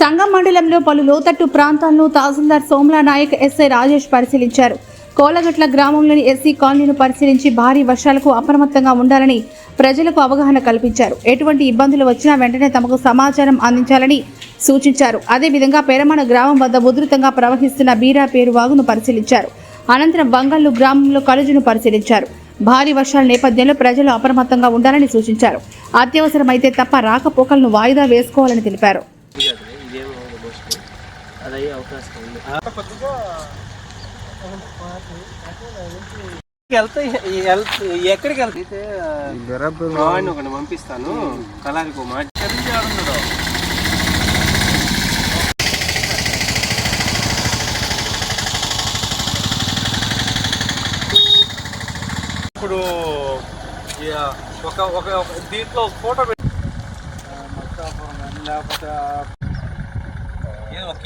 సంగం మండలంలో పలు లోతట్టు ప్రాంతాలను తహసీల్దార్ సోమ్లా నాయక్ ఎస్ఐ రాజేష్ పరిశీలించారు. కోలగట్ల గ్రామంలోని ఎస్సీ కాలనీను పరిశీలించి భారీ వర్షాలకు అప్రమత్తంగా ఉండాలని ప్రజలకు అవగాహన కల్పించారు. ఎటువంటి ఇబ్బందులు వచ్చినా వెంటనే తమకు సమాచారం అందించాలని సూచించారు. అదేవిధంగా పెరమణ గ్రామం వద్ద ఉధృతంగా ప్రవహిస్తున్న బీరా పేరు వాగును పరిశీలించారు. అనంతరం బంగళ్ళు గ్రామంలో కలుజును పరిశీలించారు. భారీ వర్షాల నేపథ్యంలో ప్రజలు అప్రమత్తంగా ఉండాలని సూచించారు. అత్యవసరమైతే తప్ప రాకపోకలను వాయిదా వేసుకోవాలని తెలిపారు. అయ్యే అవకాశం ఉంది. ఎక్కడికి వెళ్తే? వాడిని ఒకటి పంపిస్తాను. కళానికి ఒక మాట ఇప్పుడు ఇక ఒక ఒక ఒక దీంట్లో ఒక ఫోటో పెట్టి లేకపోతే ఏదో ఒక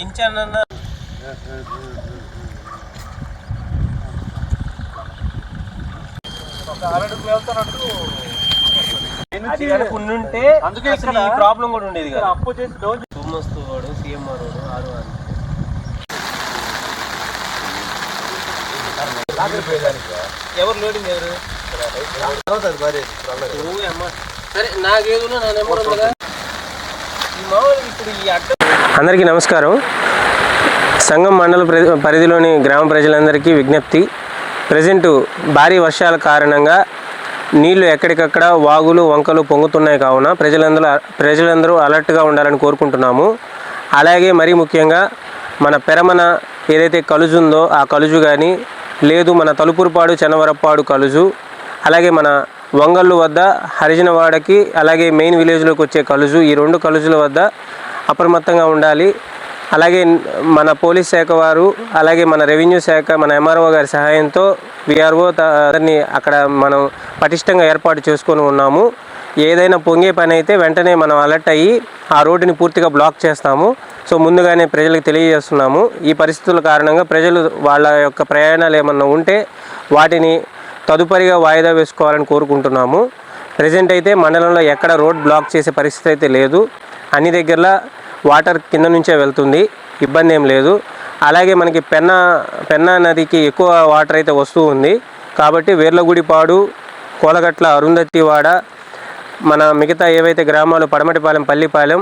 ఉండుంటే అందుకే అసలు ఈ ప్రాబ్లం కూడా ఉండేది కదా. అప్పు చేసి డోన్ తుమ్మస్తు వాడు సీఎంఆర్ వాడు ఆరు వాడు ఎవరు లోడింగ్ ఎవరు? సరే నాకేదో నా నెంబర్ ఉంది కదా ఈ మామూలుగా ఇప్పుడు ఈ అడ్డ అందరికీ నమస్కారం. సంఘం మండల ప్ర- పరిధిలోని గ్రామ ప్రజలందరికీ విజ్ఞప్తి. ప్రజెంట్ భారీ వర్షాల కారణంగా నీళ్ళు ఎక్కడికక్కడ వాగులు వంకలు పొంగుతున్నాయి కావున ప్రజలందరూ ప్రజలందరూ అలర్ట్గా ఉండాలని కోరుకుంటున్నాము. అలాగే మరీ ముఖ్యంగా మన పెరమన ఏదైతే కలుజు ఉందో ఆ కలుజు కానీ లేదు మన తలుపురుపాడు చెన్నవరప్పాడు కలుజు అలాగే మన వంగళ్ళు వద్ద హరిజనవాడకి అలాగే మెయిన్ విలేజ్లోకి వచ్చే కలుజు ఈ రెండు కలుజుల వద్ద అప్రమత్తంగా ఉండాలి. అలాగే మన పోలీస్ శాఖ వారు అలాగే మన రెవెన్యూ శాఖ మన ఎంఆర్ఓ గారి సహాయంతో విఆర్ఓ దాన్ని అక్కడ మనం పటిష్టంగా ఏర్పాటు చేసుకొని ఉన్నాము. ఏదైనా పొంగే పని అయితే వెంటనే మనం అలర్ట్ అయ్యి ఆ రోడ్డుని పూర్తిగా బ్లాక్ చేస్తాము. సో ముందుగానే ప్రజలకు తెలియజేస్తున్నాము. ఈ పరిస్థితుల కారణంగా ప్రజలు వాళ్ళ యొక్క ప్రయాణాలు ఏమన్నా ఉంటే వాటిని తదుపరిగా వాయిదా వేసుకోవాలని కోరుకుంటున్నాము. ప్రజెంట్ అయితే మండలంలో ఎక్కడ రోడ్ బ్లాక్ చేసే పరిస్థితి అయితే లేదు. అన్ని దగ్గరలో వాటర్ కింద నుంచే వెళ్తుంది. ఇబ్బంది ఏం లేదు. అలాగే మనకి పెన్నా పెన్నా నదికి ఎక్కువ వాటర్ అయితే వస్తూ ఉంది. కాబట్టి వేర్లగుడిపాడు కోలగట్ల అరుంధతివాడ మన మిగతా ఏవైతే గ్రామాలు పడమటిపాలెం పల్లిపాలెం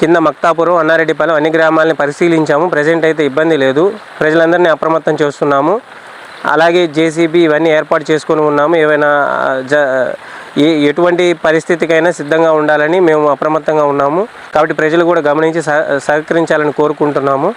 కింద మక్తాపురం అన్నారెడ్డిపాలెం అన్ని గ్రామాలని పరిశీలించాము. ప్రజెంట్ అయితే ఇబ్బంది లేదు. ప్రజలందరినీ అప్రమత్తం చేస్తున్నాము. అలాగే జేసీబీ ఇవన్నీ ఏర్పాటు చేసుకొని ఉన్నాము. ఏవైనా జ ఏ ఎటువంటి పరిస్థితికైనా సిద్ధంగా ఉండాలని మేము అప్రమత్తంగా ఉన్నాము. కాబట్టి ప్రజలు కూడా గమనించి సహ సహకరించాలని కోరుకుంటున్నాము.